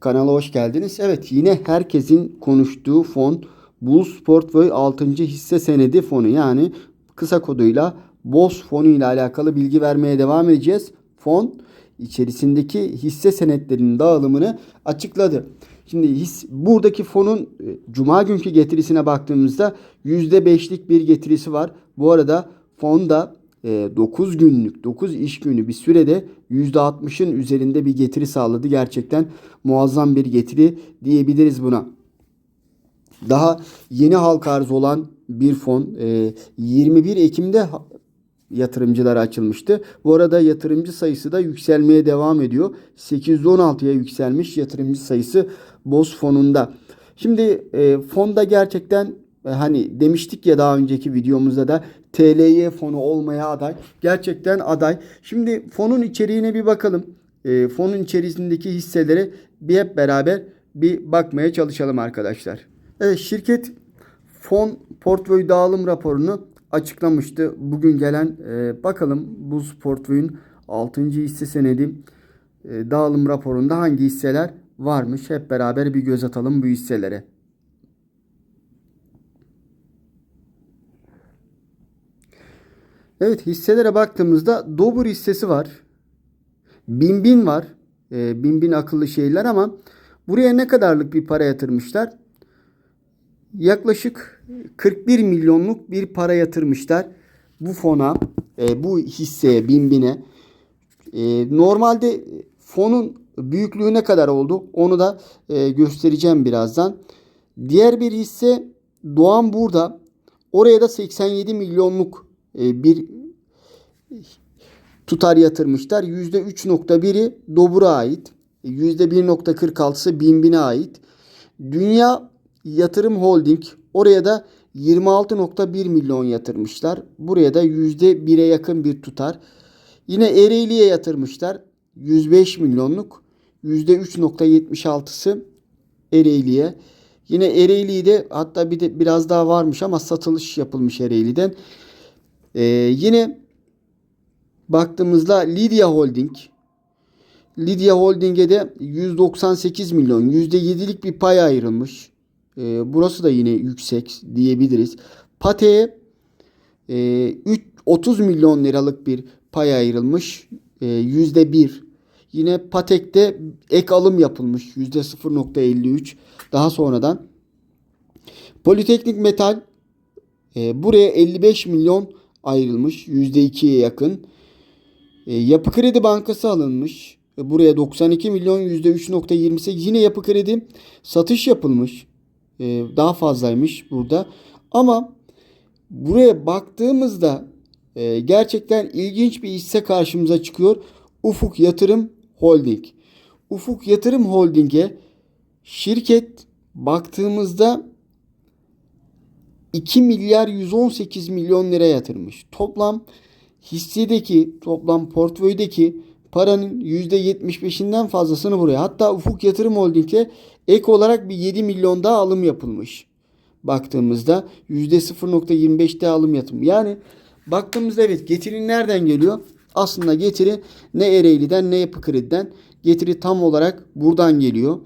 Kanala hoş geldiniz. Evet yine herkesin konuştuğu fon Bulls Portföy 6. hisse senedi fonu yani kısa koduyla BOS fonu ile alakalı bilgi vermeye devam edeceğiz. Fon içerisindeki hisse senetlerinin dağılımını açıkladı. Şimdi his, buradaki fonun e, cuma günkü getirisine baktığımızda %5'lik bir getirisi var. Bu arada fonda 9 günlük 9 iş günü bir sürede %60'ın üzerinde bir getiri sağladı. Gerçekten muazzam bir getiri diyebiliriz buna. Daha yeni halka arz olan bir fon e, 21 Ekim'de ha- yatırımcılara açılmıştı. Bu arada yatırımcı sayısı da yükselmeye devam ediyor. 816'ya yükselmiş yatırımcı sayısı BOS fonunda. Şimdi e, fonda gerçekten e, hani demiştik ya daha önceki videomuzda da TLY fonu olmaya aday. Gerçekten aday. Şimdi fonun içeriğine bir bakalım. E, fonun içerisindeki hisselere bir hep beraber bir bakmaya çalışalım arkadaşlar. Evet şirket fon portföy dağılım raporunu açıklamıştı. Bugün gelen e, bakalım bu portföyün 6. hisse senedi e, dağılım raporunda hangi hisseler varmış. Hep beraber bir göz atalım bu hisselere. Evet hisselere baktığımızda Dobur hissesi var. Binbin var. E, Binbin akıllı şeyler ama buraya ne kadarlık bir para yatırmışlar? Yaklaşık 41 milyonluk bir para yatırmışlar bu fona, e, bu hisseye, Binbin'e. E, normalde fonun büyüklüğü ne kadar oldu? Onu da e, göstereceğim birazdan. Diğer bir hisse Doğan burada. Oraya da 87 milyonluk bir tutar yatırmışlar. %3.1'i Dobur'a ait. %1.46'sı Binbin'e ait. Dünya Yatırım Holding oraya da 26.1 milyon yatırmışlar. Buraya da %1'e yakın bir tutar. Yine Ereğli'ye yatırmışlar. 105 milyonluk. %3.76'sı Ereğli'ye. Yine Ereğli'de hatta bir de biraz daha varmış ama satılış yapılmış Ereğli'den. Ee, yine baktığımızda Lidya Holding Lidya Holding'e de 198 milyon %7'lik bir pay ayrılmış. Ee, burası da yine yüksek diyebiliriz. Pate'ye e, 3 30 milyon liralık bir pay ayrılmış. E, %1. Yine Patek'te ek alım yapılmış. %0.53. Daha sonradan. Politeknik Metal e, buraya 55 milyon ayrılmış. %2'ye yakın. E, Yapı Kredi Bankası alınmış. E, buraya 92 milyon %3.28. Yine Yapı Kredi satış yapılmış. E, daha fazlaymış burada. Ama buraya baktığımızda gerçekten ilginç bir hisse karşımıza çıkıyor. Ufuk Yatırım Holding. Ufuk Yatırım Holding'e şirket baktığımızda 2 milyar 118 milyon lira yatırmış. Toplam hissedeki, toplam portföydeki paranın %75'inden fazlasını buraya. Hatta Ufuk Yatırım Holding'e ek olarak bir 7 milyon daha alım yapılmış. Baktığımızda %0.25 daha alım yatırım. Yani baktığımızda evet getiri nereden geliyor? Aslında getiri ne Ereğli'den ne Yapı Kredi'den. Getiri tam olarak buradan geliyor.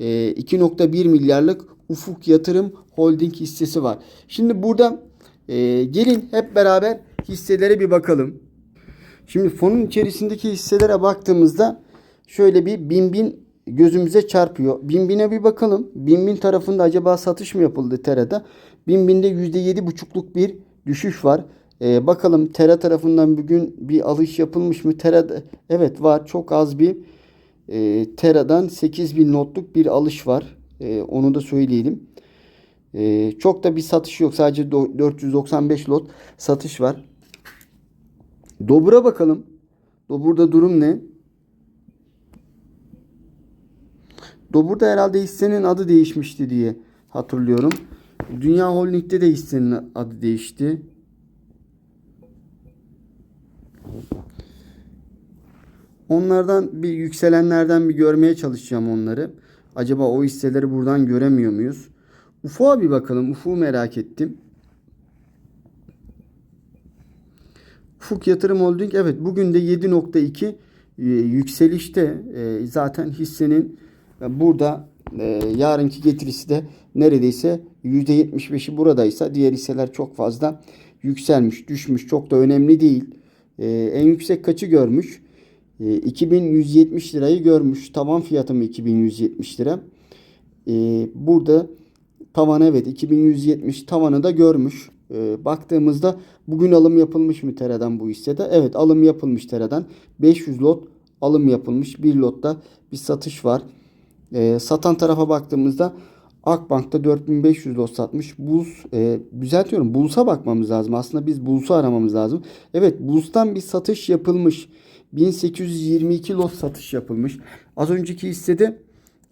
Ee, 2.1 milyarlık Ufuk Yatırım Holding hissesi var. Şimdi burada e, gelin hep beraber hisselere bir bakalım. Şimdi fonun içerisindeki hisselere baktığımızda şöyle bir bin bin gözümüze çarpıyor. Bin bine bir bakalım. Bin bin tarafında acaba satış mı yapıldı Tera'da? Bin binde yüzde yedi buçukluk bir düşüş var. Ee, bakalım Tera tarafından bugün bir alış yapılmış mı? Tera'da evet var. Çok az bir e, Tera'dan 8000 notluk bir alış var. E, onu da söyleyelim. E, çok da bir satış yok. Sadece do- 495 lot satış var. Dobur'a bakalım. Dobur'da durum ne? Dobur'da herhalde hissenin adı değişmişti diye hatırlıyorum. Dünya Holding'de de hissenin adı değişti. Onlardan bir yükselenlerden bir görmeye çalışacağım onları. Acaba o hisseleri buradan göremiyor muyuz? Ufuk'a bir bakalım. Ufuk'u merak ettim. Ufuk Yatırım Holding evet bugün de 7.2 e, yükselişte E, zaten hissenin Burada e, yarınki getirisi de neredeyse %75'i buradaysa diğer hisseler çok fazla yükselmiş, düşmüş. Çok da önemli değil. E, en yüksek kaçı görmüş? E, 2170 lirayı görmüş. Tavan fiyatı mı 2170 lira? E, burada tavan evet 2170 tavanı da görmüş. E, baktığımızda bugün alım yapılmış mı Tera'dan bu hissede? Evet alım yapılmış Tera'dan. 500 lot alım yapılmış. Bir lotta bir satış var. Satan tarafa baktığımızda Akbank'ta 4500 lot satmış. Buz e, düzeltiyorum. Buls'a bakmamız lazım. Aslında biz Buls'u aramamız lazım. Evet Buls'tan bir satış yapılmış. 1822 lot satış yapılmış. Az önceki hissede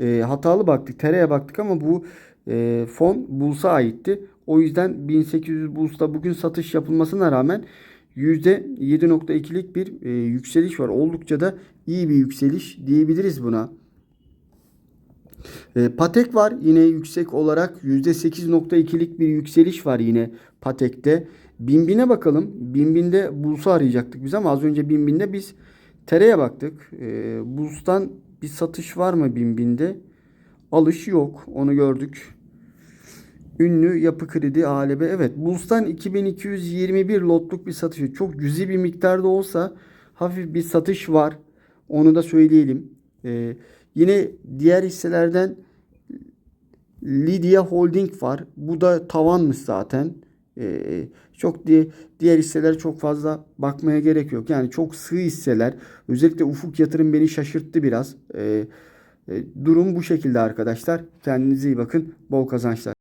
e, hatalı baktık. Tereye baktık ama bu e, fon Buls'a aitti. O yüzden 1800 Buls'ta bugün satış yapılmasına rağmen %7.2'lik bir e, yükseliş var. Oldukça da iyi bir yükseliş diyebiliriz buna. E, Patek var yine yüksek olarak %8.2'lik bir yükseliş var yine Patek'te. Binbin'e bakalım. Binbin'de Buls'u arayacaktık biz ama az önce Binbin'de biz Tere'ye baktık. E, Buls'tan bir satış var mı Binbin'de? Alış yok. Onu gördük. Ünlü yapı kredi ALB. Evet Buls'tan 2221 lotluk bir satış. Çok cüzi bir miktarda olsa hafif bir satış var. Onu da söyleyelim. Ee, yine diğer hisselerden Lydia Holding var. Bu da tavanmış zaten. Ee, çok diye diğer hisseler çok fazla bakmaya gerek yok. Yani çok sığ hisseler. Özellikle ufuk yatırım beni şaşırttı biraz. Ee, e, durum bu şekilde arkadaşlar. Kendinize iyi bakın. Bol kazançlar.